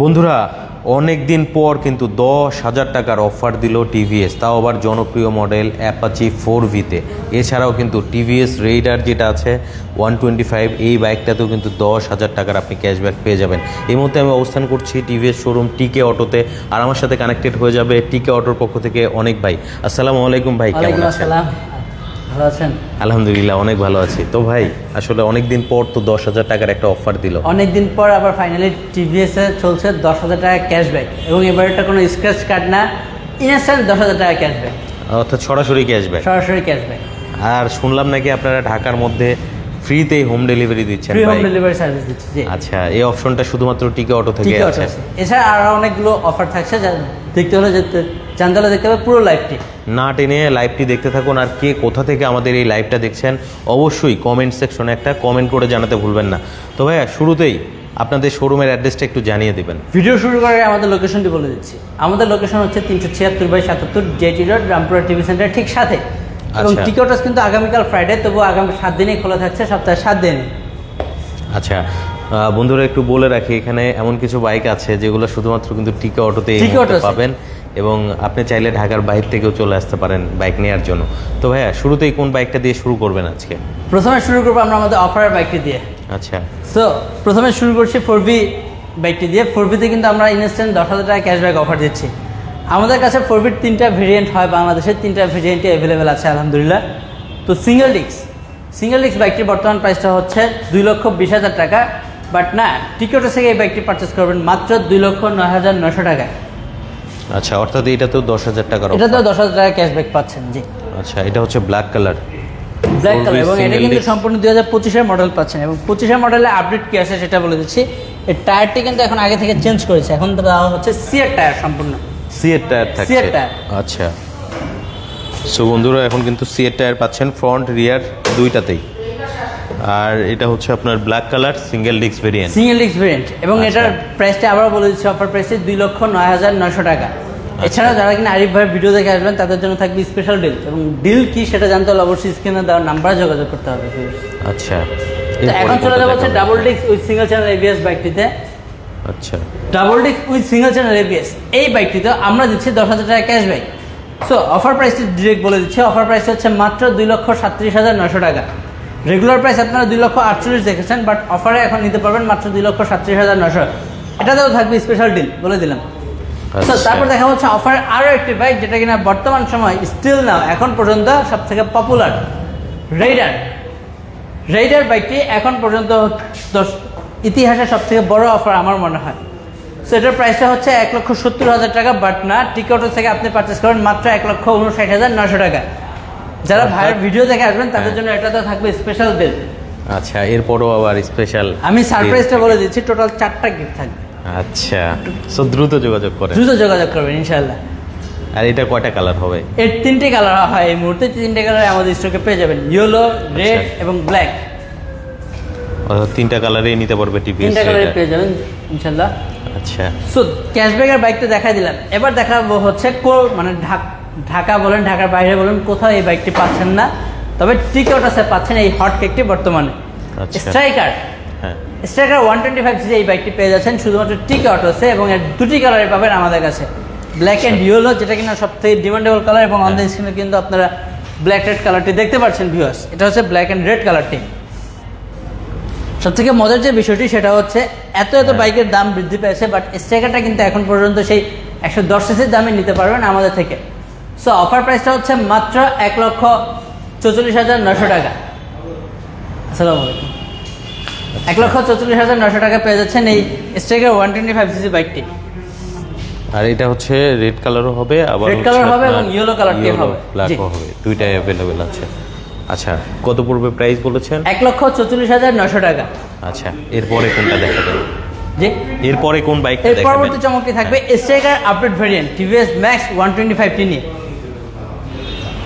বন্ধুরা অনেক দিন পর কিন্তু দশ হাজার টাকার অফার দিল টিভিএস তাও আবার জনপ্রিয় মডেল অ্যাপাচি ফোর ভিতে এছাড়াও কিন্তু টিভিএস রেইডার যেটা আছে ওয়ান টোয়েন্টি ফাইভ এই বাইকটাতেও কিন্তু দশ হাজার টাকার আপনি ক্যাশব্যাক পেয়ে যাবেন। এই মুহূর্তে আমি অবস্থান করছি টিভিএস শোরুম টিকে অটোতে আর আমার সাথে কানেক্টেড হয়ে যাবে টিকে অটোর পক্ষ থেকে অনেক ভাই। আসসালামু আলাইকুম ভাই কেমন আছেন? ভালো আছেন? আলহামদুলিল্লাহ অনেক ভালো আছি। তো ভাই আসলে অনেক দিন পর তো দশ হাজার টাকার একটা অফার দিল। অনেকদিন পর আবার ফাইনালি টিভিএস এ চলছে দশ হাজার টাকা ক্যাশব্যাক এবং এবারটা কোনো স্ক্র্যাচ কার্ড না ইনস্ট্যান্ট দশ হাজার টাকা ক্যাশব্যাক অর্থাৎ সরাসরি ক্যাশব্যাক সরাসরি ক্যাশব্যাক আর শুনলাম নাকি আপনারা ঢাকার মধ্যে ফ্রিতেই হোম ডেলিভারি দিচ্ছেন ফ্রি হোম ভাই? ডেলিভারি সার্ভিস দিচ্ছি জি। আচ্ছা এই অপশনটা শুধুমাত্র টিকে অটো থেকে আছে। আছে। এছাড়া আরও অনেকগুলো অফার থাকছে যা দেখতে হলে যেতে- জানতে হলে দেখতে হবে পুরো লাইফটি না টেনে লাইভটি দেখতে থাকুন আর কে কোথা থেকে আমাদের এই লাইভটা দেখছেন অবশ্যই কমেন্ট সেকশনে একটা কমেন্ট করে জানাতে ভুলবেন না। তো ভাইয়া শুরুতেই আপনাদের শোরুমের অ্যাড্রেসটা একটু জানিয়ে দেবেন। ভিডিও শুরু করে আমাদের লোকেশনটি বলে দিচ্ছি। আমাদের লোকেশন হচ্ছে তিনশো ছিয়াত্তর বাই সাতাত্তর JT road Rampura TV centre ঠিক সাথে। এবং আচ্ছা। টিকটস কিন্তু আগামীকাল ফ্রাইডে তবু আগামী সাত দিনেই খোলা থাকছে সপ্তাহে সাত দিন। আচ্ছা বন্ধুরা একটু বলে রাখি এখানে এমন কিছু বাইক আছে যেগুলো শুধুমাত্র কিন্তু টিকা অটোতে। পাবেন। এবং আপনি চাইলে ঢাকার বাইরে থেকেও চলে আসতে পারেন বাইক নেওয়ার জন্য। তো ভাইয়া শুরুতেই কোন বাইকটা দিয়ে শুরু করবেন আজকে? প্রথমে শুরু করব আমরা আমাদের অফারের বাইকটি দিয়ে। আচ্ছা। সো প্রথমে শুরু করছি ফোর বি বাইকটি দিয়ে। ফোর বিতে কিন্তু আমরা ইনস্ট্যান্ট দশ হাজার টাকা ক্যাশব্যাক অফার দিচ্ছি। আমাদের কাছে ফোর বির তিনটা ভেরিয়েন্ট হয় বাংলাদেশের তিনটা ভেরিয়েন্টই অ্যাভেলেবেল আছে আলহামদুলিল্লাহ। তো সিঙ্গেল ডিস্ক সিঙ্গেল ডিস্ক বাইকটির বর্তমান প্রাইসটা হচ্ছে দুই লক্ষ বিশ হাজার টাকা। বাট না টিকিটে থেকে এই বাইকটি পারচেস করবেন মাত্র দুই লক্ষ নয় হাজার নশো টাকায়। আচ্ছা অর্থাৎ এটাতেও দশ হাজার টাকার এটা তো offer। দশ হাজার টাকা ক্যাশব্যাক পাচ্ছেন জি। আচ্ছা এটা হচ্ছে ব্ল্যাক কালার ব্ল্যাক কালার এবং এটা কিন্তু সম্পূর্ণ দুই হাজার পঁচিশের মডেল পাচ্ছেন এবং পঁচিশের মডেলে আপডেট কি আছে সেটা বলে দিচ্ছি। এর টায়ারটি কিন্তু এখন আগে থেকে চেঞ্জ করেছে এখন তো দেওয়া হচ্ছে সিয়ার টায়ার সম্পূর্ণ। সিএর টায়ার থাকছে। সিয়ের টায়ার। আচ্ছা। সো বন্ধুরা এখন কিন্তু সিএর টায়ার পাচ্ছেন ফ্রন্ট রিয়ার দুইটাতেই। আর এটা হচ্ছে আপনার black colour single disc variant single disc variant এবং আচ্ছা। এটার প্রাইসটা আবার বলে দিচ্ছি অফার প্রাইসে দুই লক্ষ নয় হাজার নয়শো টাকা। এছাড়াও যারা কিনা আরিফ ভাইয়ের ভিডিও দেখে আসবেন তাদের জন্য থাকবে স্পেশাল ডিল এবং ডিল কি সেটা জানতে হলে অবশ্যই স্ক্রিনে দেওয়ার নাম্বারে যোগাযোগ করতে হবে। আচ্ছা। এখন চলে যাব হচ্ছে double disc with single channel ABS বাইকটিতে আচ্ছা। Double disc with single channel ABS এই বাইকটিতে আমরা দিচ্ছি দশ হাজার টাকা ক্যাশব্যাক সো অফার প্রাইসটি ডিরেক্ট বলে দিচ্ছি। অফার প্রাইস হচ্ছে মাত্র দুই লক্ষ সাতত্রিশ হাজার নশো টাকা। রেগুলার প্রাইস আপনারা দুই লক্ষ আটচল্লিশ দেখেছেন বাট অফারে এখন নিতে পারবেন মাত্র দুই লক্ষ সাতত্রিশ হাজার নশো এটাতেও থাকবে স্পেশাল ডিল বলে দিলাম। আচ্ছা। তারপর দেখা হচ্ছে অফার আরও একটি বাইক যেটা কিনা বর্তমান সময় স্টিল নাও এখন পর্যন্ত সব থেকে পপুলার রেইডার রেইডার বাইকটি এখন পর্যন্ত দশ- ইতিহাসে সব থেকে বড় অফার আমার মনে হয়। সো এটার প্রাইসটা হচ্ছে এক লক্ষ সত্তর হাজার টাকা বাট না টিকটও থেকে আপনি পারচেস করেন মাত্র এক লক্ষ উনষাট হাজার নশো টাকা। যারা ভাইয়ের ভিডিও দেখে আসবেন তাদের জন্য জন্য এটাতে থাকবে স্পেশাল বিল আচ্ছা এরপরও আবার স্পেশাল আমি সারপ্রাইজটা বলে দিচ্ছি টোটাল চারটা গিফট থাকবে। আচ্ছা সো দ্রুত যোগাযোগ করেন। দ্রুত যোগাযোগ করবেন ইনশাল্লাহ আর এটা কয়টা কালার হবে? এর তিনটে কালার হয় এই মুহূর্তে তিনটে কালার আমাদের স্টকে পেয়ে যাবেন ইয়েলো রেড আচ্ছা। এবং ব্ল্যাক তিনটা কালারেই নিতে পারবে টিপিএস তিনটা কালার পেয়ে যাবেন ইনশাল্লাহ আচ্ছা। সো ক্যাশব্যাকের বাইকটা দেখাই দিলাম। এবার দেখাবো হচ্ছে কো মানে ঢাক- ঢাকা বলেন ঢাকার বাইরে বলেন কোথাও এই বাইকটি পাচ্ছেন না। তবে টিকিট আছে পাচ্ছেন এই হট কেকটি বর্তমানে। স্ট্রাইকার হ্যাঁ। Striker one twenty five CG এই বাইকটি পেয়ে যাচ্ছেন শুধুমাত্র টিকে অটোসে এবং এর দুটি কালারে পাবেন আমাদের কাছে। ব্ল্যাক অ্যান্ড ইয়েলো যেটা কিনা সব থেকে ডিমান্ডেবল কালার এবং অন দ্য স্ক্রিনে কিন্তু আপনারা ব্ল্যাক রেড কালারটি দেখতে পাচ্ছেন ভিউয়ার্স এটা হচ্ছে ব্ল্যাক অ্যান্ড রেড কালারটি সব থেকে মজার যে বিষয়টি সেটা হচ্ছে এত এত হ্যাঁ। বাইকের দাম বৃদ্ধি পেয়েছে বাট স্ট্রাইকারটা কিন্তু এখন পর্যন্ত সেই একশো দশ সিসির দামে নিতে পারবেন আমাদের থেকে। সো অফার প্রাইসটা হচ্ছে মাত্র এক লক্ষ চৌচল্লিশ হাজার নশো টাকা। আসসালামু আলাইকুম। এক লক্ষ চৌচল্লিশ হাজার নশো টাকা পেয়ে যাচ্ছেন এই striker one twenty five CC বাইকটি আর এটা হচ্ছে রেড কালারও হবে আবার Red color হবে এবং yellow color টি হবে। ব্ল্যাকও হবে দুইটাই অ্যাভেলেবেল আছে। আচ্ছা কত পূর্বে প্রাইস বলেছেন? এক লক্ষ চৌচল্লিশ হাজার নশো টাকা। আচ্ছা এরপরে কোনটা দেখাবেন জি। এরপরে কোন বাইকটা এর পরবর্তী চমকটি থাকবে? Striker update variant TVS Max one twenty ফাইভটি নিয়ে।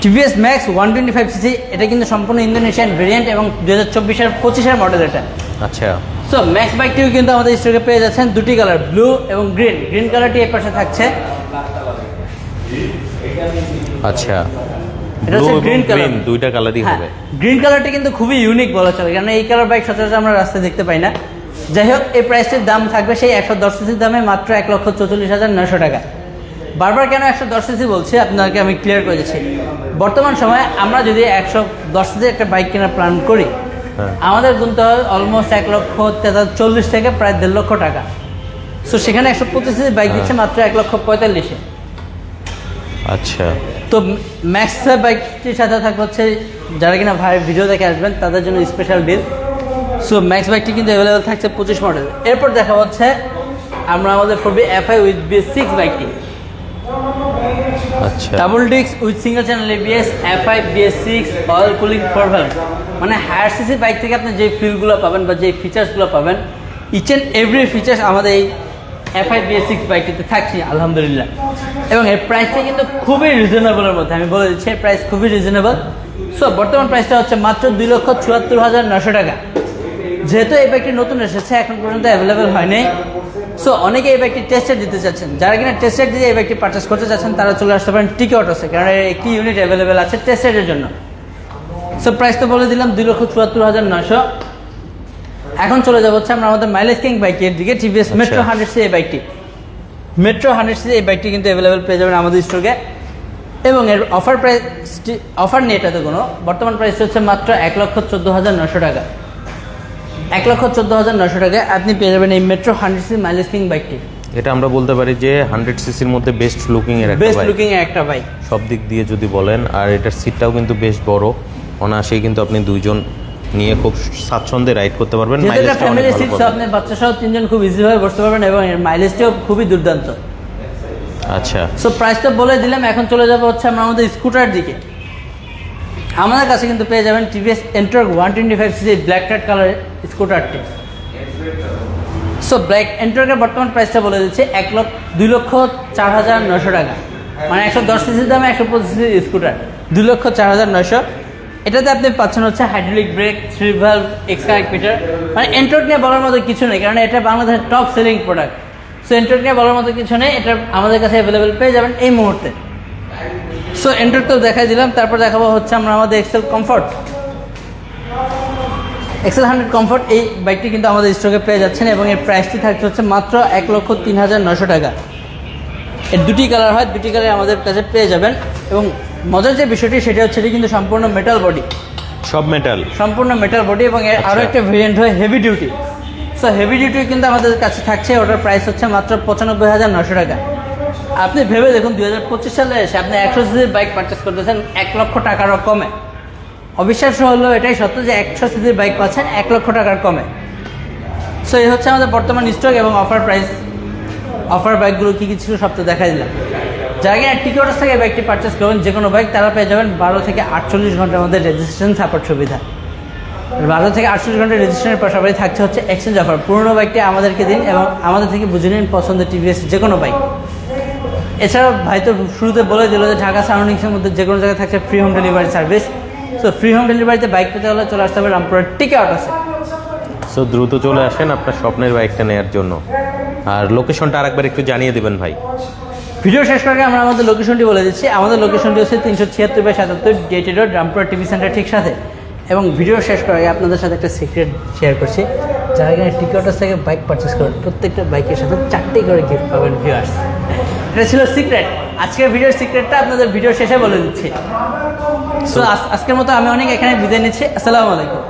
TVS Max one twenty five CC এটা কিন্তু সম্পূর্ণ ইন্দোনেশিয়ান ভেরিয়েন্ট এবং দু হাজার চব্বিশের পঁচিশের মডেল এটা। আচ্ছা। সো ম্যাক্স বাইকটিও কিন্তু আমাদের স্টকে পেয়ে যাচ্ছেন। দুটি কালার ব্লু এবং গ্রিন গ্রিন কালারটি এর পাশে থাকছে। আচ্ছা। এটা হচ্ছে। গ্রিন দুইটা কালারই হ্যাঁ হবে। গ্রিন কালারটি কিন্তু খুবই ইউনিক বলা চলে কারণ এই কালার বাইক সচরাচর আমরা রাস্তায় দেখতে পাই না। যাই হোক এই প্রাইসটির দাম থাকবে সেই একশো দশ সিসির দামে মাত্র এক লক্ষ চৌচল্লিশ হাজার নশো টাকা। বারবার কেন একশো দশ সিসি বলছি? আপনাকে আমি ক্লিয়ার করে দিচ্ছি। বর্তমান সময়ে আমরা যদি একশো দশ সিসি একটা বাইক কেনার প্ল্যান করি হ্যাঁ। আমাদের গুনতে হয় অলমোস্ট এক লক্ষ তেতা- চল্লিশ থেকে প্রায় দেড় লক্ষ টাকা। সো সেখানে একশো পঁচিশ বাইক দিচ্ছে মাত্র এক লক্ষ পঁয়তাল্লিশে। আচ্ছা। তো ম্যাক্স বাইকটির সাথে থাকবে হচ্ছে যারা কিনা ভাই ভিডিও দেখে আসবেন তাদের জন্য স্পেশাল ডিল সো ম্যাক্স বাইকটি কিন্তু অ্যাভেলেবেল থাকছে পঁচিশ মডেল এরপর দেখা হচ্ছে আমরা আমাদের ফোরবি এফআই উইথ বি সিক্স বাইকটি আচ্ছা। Double disc with single channel ABS FI BS six oil cooling four valve মানে হায়ার সিসি বাইক থেকে আপনি যে ফিলগুলো পাবেন বা যে ফিচার্সগুলো পাবেন ইচ অ্যান্ড এভরি ফিচার্স আমাদের এই এফ এফআই বিএস সিক্স বাইকটিতে থাকছে, আলহামদুলিল্লাহ। এবং এর প্রাইসটা কিন্তু খুবই রিজনেবলের মধ্যে, আমি বলে দিচ্ছি প্রাইস খুবই রিজনেবল সো বর্তমান প্রাইসটা হচ্ছে মাত্র দুই লক্ষ চুয়াত্তর হাজার নশো টাকা। যেহেতু এই বাইকটি নতুন এসেছে, এখন পর্যন্ত অ্যাভেলেবেল হয়নি। সো অনেকে এই বাইকটি টেস্টার দিতে চাচ্ছেন। যারা কিনা টেস্টার দিয়ে এই বাইকটি পারচেস করতে চাচ্ছেন তারা চলে আসতে পারেন টিকি অটোসে কারণ এর একটি ইউনিট অ্যাভেলেবেল আছে টেস্টারের জন্য। সো প্রাইস তো বলে দিলাম দুই লক্ষ চুয়াত্তর হাজার নশো এখন চলে যাব হচ্ছে আমরা আমাদের মাইলেজ কিং বাইকের দিকে টিভিএস মেট্রো হান্ড্রেড সি এই বাইকটি মেট্রো হান্ড্রেড সি এই বাইকটি কিন্তু অ্যাভেলেবেল পেয়ে যাবেন আমাদের স্টোরে এবং এর অফার প্রাইস অফার নেই এটাতে কোনো। বর্তমান প্রাইস হচ্ছে মাত্র এক লক্ষ চোদ্দ হাজার নশো টাকা। এক লক্ষ চোদ্দ হাজার নশো টাকায় আপনি পেয়ে যাবেন এই metro hundred C mileage king বাইকটি এটা আমরা বলতে পারি যে হান্ড্রেড সিসির মধ্যে বেস্ট লুকিং এর একটা বেস্ট লুকিং একটা বাইক সব দিক দিয়ে যদি বলেন আর এটার সিটটাও কিন্তু বেশ বড়। অনায়াসেই কিন্তু আপনি দুইজন নিয়ে খুব স্বাচ্ছন্দ্যে রাইড করতে পারবেন। মাইলেজটা ফ্যামিলি সিট। আপনি বাচ্চা সহ তিনজন খুব ইজিভাবে বসতে পারবেন এবং এর মাইলেজটাও খুবই দুর্দান্ত। আচ্ছা। সো প্রাইসটা বলে দিলাম এখন চলে যাব হচ্ছে আমরা আমাদের স্কুটার দিকে। আমাদের কাছে কিন্তু পেয়ে যাবেন TVS Ntorq one twenty five CC black cut কালারের স্কুটারটি সো ব্ল্যাক এন্ট্রকের বর্তমান প্রাইসটা বলে দিচ্ছে এক লক্ষ, দুই লক্ষ চার হাজার নশো টাকা। মানে একশো দশ সিসির দামে একশো পঁচিশ সিসি স্কুটার দুই লক্ষ চার হাজার নশো এটাতে আপনি পাচ্ছেন হচ্ছে hydraulic brake three valve X মানে এন্ট্রক নিয়ে বলার মতো কিছু নেই, কারণ এটা বাংলাদেশের top selling product so Ntorq নিয়ে বলার মতো কিছু নেই, এটা আমাদের কাছে অ্যাভেলেবেল পেয়ে যাবেন এই মুহূর্তে। সো এন্ট্রক তো দেখাই দিলাম তারপর দেখাবো হচ্ছে আমরা আমাদের XL comfort XL hundred comfort এই বাইকটি কিন্তু আমাদের স্টকে পেয়ে যাচ্ছেন এবং এর প্রাইসটি থাকছে হচ্ছে মাত্র এক লক্ষ তিন হাজার নশো টাকা। এর দুটি কালার হয় দুটি কালার আমাদের কাছে পেয়ে যাবেন। এবং মজার যে বিষয়টি সেটা হচ্ছে এটি কিন্তু সম্পূর্ণ মেটাল বডি সব মেটাল সম্পূর্ণ মেটাল বডি এবং এর আরও আচ্ছা। একটা ভেরিয়েন্ট হয় heavy duty so heavy duty কিন্তু আমাদের কাছে থাকছে ওটার প্রাইস হচ্ছে মাত্র পঁচানব্বই হাজার নশো টাকা। আপনি ভেবে দেখুন, দুই হাজার পঁচিশ সালে এসে আপনি একশো সিসির বাইক পারচেস করতেছেন এক লক্ষ টাকারও কমে। অবিশ্বাস্য হলো, এটাই সত্য যে একশো সিসির বাইক পাচ্ছেন এক লক্ষ টাকার কমে। সো এই হচ্ছে আমাদের বর্তমান স্টক এবং অফার প্রাইস অফার বাইকগুলো কী কী ছিল সব তো দেখাই দিলাম। যারা কিনা টিকিটস থেকে বাইকটি পারচেস করবেন, যে কোনো বাইক তারা পেয়ে যাবেন বারো থেকে আটচল্লিশ ঘণ্টার মধ্যে রেজিস্ট্রেশন সাপোর্ট সুবিধা। বারো থেকে আটচল্লিশ ঘণ্টা রেজিস্ট্রেশনের পাশাপাশি থাকছে হচ্ছে এক্সচেঞ্জ অফার পুরোনো বাইকটি আমাদেরকে দিন এবং আমাদের থেকে বুঝে নিন পছন্দের টিভিএস যে কোনো বাইক এছাড়াও ভাই তো শুরুতে বলে দিল যে ঢাকা সারাউন্ডিংসের মধ্যে যে কোনো জায়গায় থাকছে free home delivery service so free home ডেলিভারিতে বাইক পেতে হলে চলে আসতে হবে রামপুরের টিকেট আছে। সো দ্রুত চলে আসেন আপনার স্বপ্নের বাইকটা নেওয়ার জন্য। আর লোকেশনটা আরেকবার একটু জানিয়ে দেবেন ভাই। ভিডিও শেষ করার আগে আমরা আমাদের লোকেশনটি বলে দিচ্ছি। আমাদের লোকেশনটি হচ্ছে তিনশো ছিয়াত্তর বাই সাতাত্তর dated road Rampura TV centre ঠিক সাথে। এবং ভিডিও শেষ করার আগে আপনাদের সাথে একটা সিক্রেট শেয়ার করছি। যারা এখানে টিকিটস থেকে বাইক পারচেস করেন প্রত্যেকটা বাইকের সাথে চারটি করে গিফট পাবেন ভিউয়ার্স এটা ছিল সিক্রেট আজকের ভিডিওর সিক্রেটটা আপনাদের ভিডিও শেষে বলে দিচ্ছি। সো আজকের মতো আমি অনেক এখানে বিদায় নিচ্ছি। আসসালামু আলাইকুম।